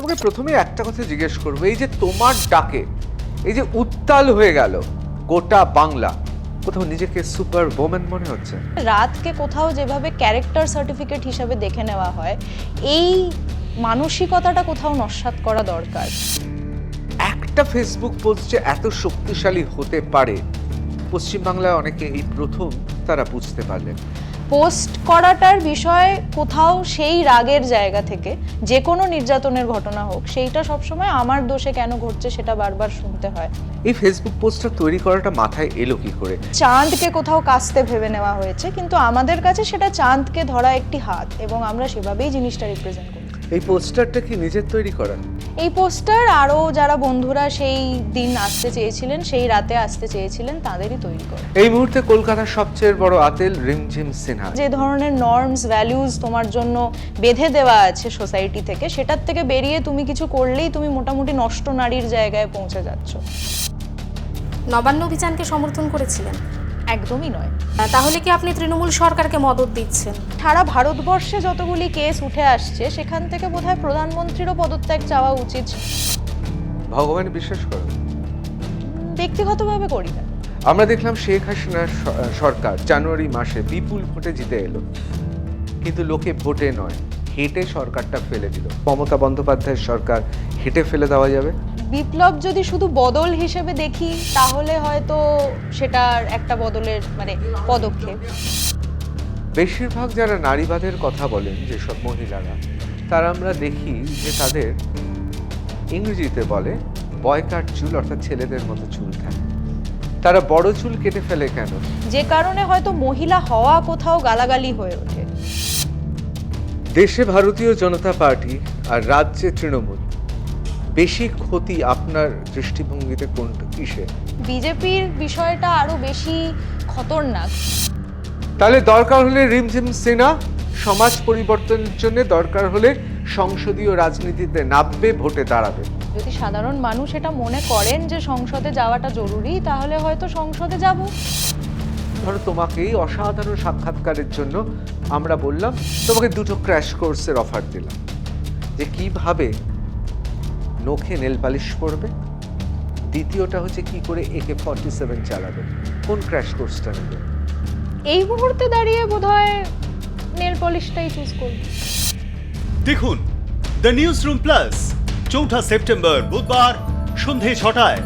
তোমাকে প্রথমে একটা কথা জিজ্ঞেস করব এই যে তোমার ডাকে এই যে উত্তাল হয়ে গেল গোটা বাংলা কোথাও নিজেকে সুপার ওমেন মনে হচ্ছে? রাতকে কোথাও যেভাবে ক্যারেক্টার সার্টিফিকেট হিসাবে দেখে নেওয়া হয় এই মানসিকতাটা কোথাও নস্বাত করা দরকার। একটা ফেসবুক পোস্ট যে এত শক্তিশালী হতে পারে পশ্চিমবাংলায় অনেকে এই প্রথম তারা বুঝতে পারলেন। পোস্ট করাটার বিষয়ে কোথাও সেই রাগের জায়গা থেকে যে কোনো নির্যাতনের ঘটনা হোক সেইটা সবসময় আমার দোষে কেন ঘটছে সেটা বারবার শুনতে হয়। এই ফেসবুক পোস্টটা তৈরি করাটা মাথায় এলো কি করে? চাঁদকে কোথাও কাস্তে ভেবে নেওয়া হয়েছে কিন্তু আমাদের কাছে সেটা চাঁদকে ধরা একটি হাত এবং আমরা সেভাবেই জিনিসটা রিপ্রেজেন্ট করি। এই পোস্টারটা কি নিজের তৈরি করা? এই পোস্টার আরও যারা বন্ধুরা সেই দিন আসতে চেয়েছিলেন সেই রাতে আসতে চেয়েছিলেন তাদেরই তৈরি করে। এই মুহূর্তে কলকাতার সবচেয়ে বড় আতেল রিমঝিম সিনহা। যে ধরনের নর্মস ভ্যালিউজ তোমার জন্য বেঁধে দেওয়া আছে সোসাইটি থেকে সেটার থেকে বেরিয়ে তুমি কিছু করলেই তুমি মোটামুটি নষ্ট নারীর জায়গায় পৌঁছে যাচ্ছ। নবান্ন অভিযানকে সমর্থন করেছিলেন। একদমই নয়। তাহলে কি আপনি তৃণমূল সরকারকে মদত দিচ্ছেন? সারা ভারতবর্ষে যতগুলি কেস উঠে আসছে সেখান থেকে বোধহয় প্রধানমন্ত্রীরও পদত্যাগ চাওয়া উচিত। ভগবান বিশ্বাস করো ব্যক্তিগতভাবে করি না। আমরা দেখলাম শেখ হাসিনার সরকার জানুয়ারি মাসে বিপুল ভোটে জিতে এলো। কিন্তু লোকে ভোটে নয় হেঁটে সরকারটা ফেলে দিল। মমতা বন্দ্যোপাধ্যায়ের সরকার হেঁটে ফেলে দেওয়া যাবে। বিপ্লব যদি শুধু বদল হিসেবে দেখি তাহলে হয়তো সেটার একটা বদলের মানে পদক্ষেপ। বেশিরভাগ যারা নারীবাদের কথা বলেন যেসব মহিলারা তারা আমরা দেখি যে তাদের ইংরেজিতে বলে বয়কাট চুল অর্থাৎ ছেলেদের মতো চুল থাকে। তারা বড় চুল কেটে ফেলে কেন? যে কারণে হয়তো মহিলা হওয়া কোথাও গালাগালি হয়ে ওঠে। দেশে ভারতীয় জনতা পার্টি আর রাজ্যে তৃণমূল বেশি ক্ষতি আপনার দৃষ্টিভঙ্গিতে কোনটা? কিসে বিজেপির বিষয়টা আরও বেশি খতরনাক। তাহলে দরকার হলে রিমঝিম সেনা সমাজ পরিবর্তনের জন্য দরকার হলে সংসদীয় রাজনীতিতে নামবে ভোটে দাঁড়াবে। যদি সাধারণ মানুষ এটা মনে করেন যে সংসদে যাওয়াটা জরুরি তাহলে হয়তো সংসদে যাব। ধরো তোমাকে এই অসাধারণ সাক্ষাৎকারের জন্য আমরা বললাম তোমাকে দুটো ক্র্যাশ কোর্সের অফার দিলাম। যে কীভাবে নখে নেল পালিশ করবে। দ্বিতীয়টা হচ্ছে কি করে একে ফর্টি সেভেন চালাবে। কোন ক্র্যাশ কোর্সটা নেবে? এই মুহূর্তে দাঁড়িয়ে বোধহয় নেল পলিশটাই চুজ করবে। দেখুন দ্য নিউজ রুম প্লাস চৌঠা সেপ্টেম্বর বুধবার সন্ধে ছটায়।